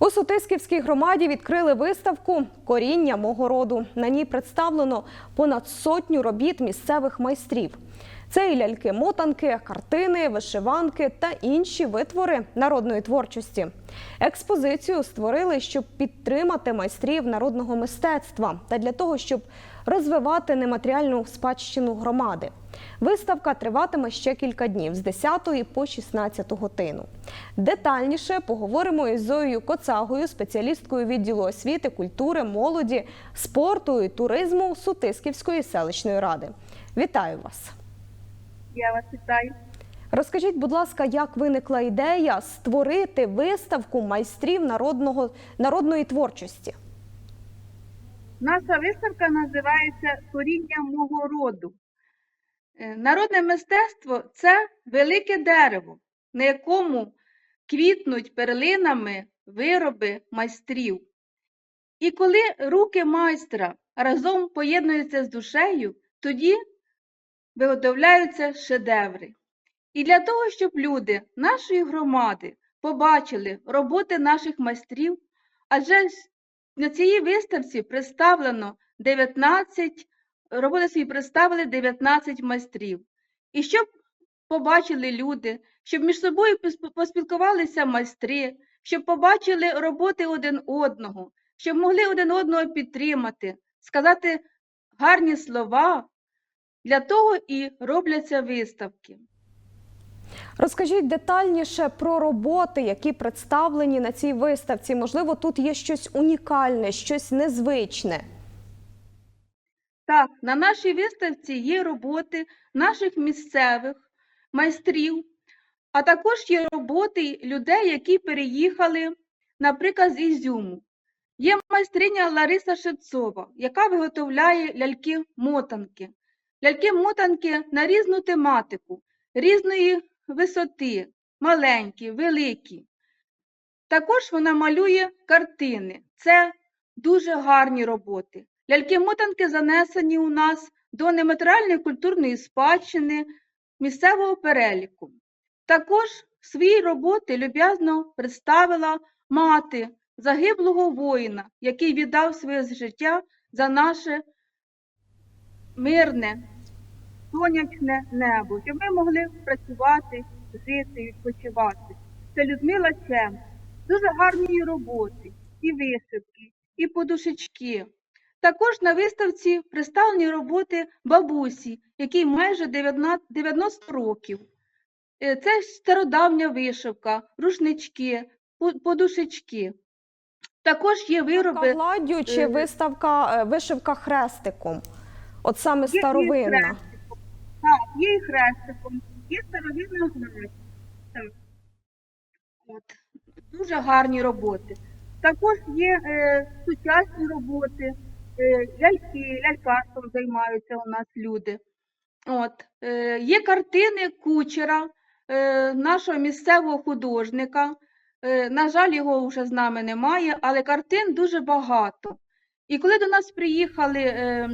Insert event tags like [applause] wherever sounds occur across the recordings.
У Сутисківській громаді відкрили виставку Коріння мого роду. На ній представлено понад сотню робіт місцевих майстрів. Це і ляльки-мотанки, картини, вишиванки та інші витвори народної творчості. Експозицію створили, щоб підтримати майстрів народного мистецтва та для того, щоб розвивати нематеріальну спадщину громади. Виставка триватиме ще кілька днів з 10 по 16 годину. Детальніше поговоримо із Зоєю Коцагою, спеціалісткою відділу освіти, культури, молоді, спорту і туризму Сутисківської селищної ради. Вітаю вас! Я вас вітаю. Розкажіть, будь ласка, як виникла ідея створити виставку майстрів народного, народної творчості? Наша виставка називається Коріння мого роду. Е, Народне мистецтво це велике дерево, на якому квітнуть перлинами вироби майстрів. І коли руки майстра разом поєднуються з душею, тоді виготовляються шедеври. І для того, щоб люди нашої громади побачили роботи наших майстрів, адже на цій виставці представлено 19, роботи свої представили 19 майстрів. І щоб побачили люди, щоб між собою пос- поспілкувалися майстри, щоб побачили роботи один одного, щоб могли один одного підтримати, сказати гарні слова, для того і робляться виставки. Розкажіть детальніше про роботи, які представлені на цій виставці. Можливо, тут є щось унікальне, щось незвичне. Так, на нашій виставці є роботи наших місцевих майстрів, а також є роботи людей, які переїхали, наприклад, з Ізюму. Є майстриня Лариса Шевцова, яка виготовляє ляльки-мотанки. Ляльки-мотанки на різну тематику, різної висоти, маленькі, великі. Також вона малює картини. Це дуже гарні роботи. Ляльки-мотанки занесені у нас до нематеріальної культурної спадщини місцевого переліку. Також свої роботи люб'язно представила мати загиблого воїна, який віддав своє життя за наше мирне, сонячне небо, щоб ми могли працювати, жити, відпочивати. Це Людмила Чем. Дуже гарні роботи, і вишивки, і подушечки. Також на виставці представлені роботи бабусі, якій майже 90 років. Е, Це стародавня вишивка, рушнички, подушечки. Також є вироби. Гладдю чи е, виставка е, вишивка хрестиком? От саме Є старовинна. хрестиком. Так, є і хрестиком, є старовинна гладь. Так. От. Дуже гарні роботи. Також є е, сучасні роботи, ляльки, лялькарством займаються у нас люди. От. Е, є картини кучера, е, нашого місцевого художника. Е, на жаль, його вже з нами немає, але картин дуже багато. І коли до нас приїхали е,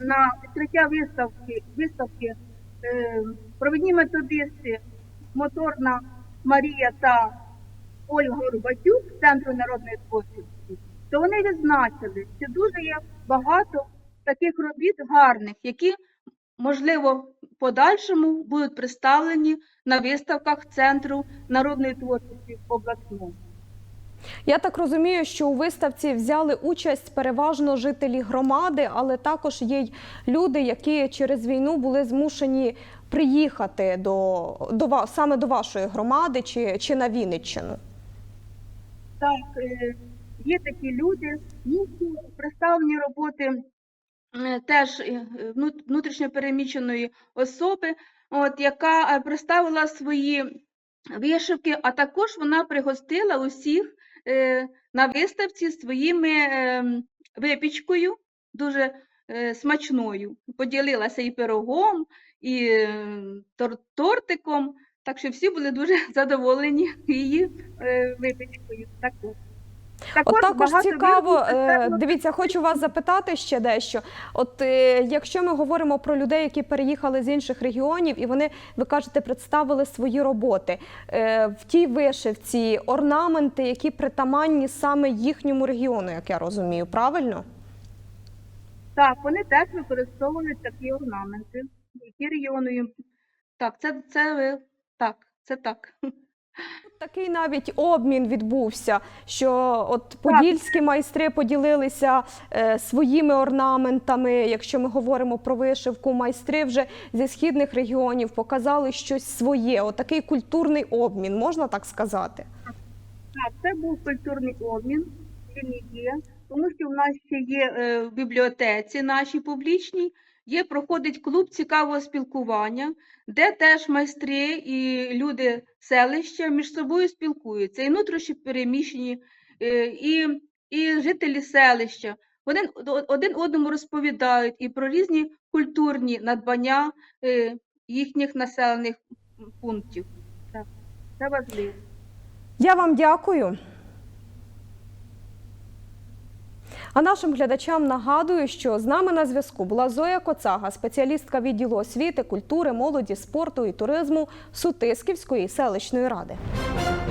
на відкриття виставки, виставки е, провідні методисти моторна Марія та Ольга Горбатюк з Центру народної творчості, то вони відзначили, що дуже є багато таких робіт гарних, які, можливо, в подальшому будуть представлені на виставках Центру народної творчості обласному. Я так розумію, що у виставці взяли участь переважно жителі громади, але також є й люди, які через війну були змушені приїхати до, до саме до вашої громади чи, чи на Вінниччину. Так, е, є такі люди, представлені роботи е, теж е, внутрішньо переміщеної особи, от, яка е, представила свої вишивки, а також вона пригостила усіх на виставці своїми випічкою, дуже смачною. Поділилася і пирогом, і тор- тортиком, так що всі були дуже [laughs] задоволені її випічкою. Також. От також цікаво, виробів е, дивіться, хочу вас запитати ще дещо. От е, якщо ми говоримо про людей, які переїхали з інших регіонів, і вони, ви кажете, представили свої роботи е, в тій вишивці, орнаменти, які притаманні саме їхньому регіону, як я розумію, правильно? Так, вони теж використовували такі орнаменти, які регіони їм. Так, це, це ви- так, це так. Такий навіть обмін відбувся, що от подільські майстри поділилися е, своїми орнаментами. Якщо ми говоримо про вишивку, майстри вже зі східних регіонів показали щось своє. От культурний обмін, можна так сказати. Так, це був культурний обмін, він є, тому що в нас ще є е, в бібліотеці нашій публічній, є проходить клуб цікавого спілкування, де теж майстри і люди селища між собою спілкуються, і внутрішні переміщені, е, і, і жителі селища. Вони один одному розповідають і про різні культурні надбання е, їхніх населених пунктів. Це важливо. Я вам дякую. А нашим глядачам нагадую, що з нами на зв'язку була Зоя Коцага, спеціалістка відділу освіти, культури, молоді, спорту і туризму Сутисківської селищної ради.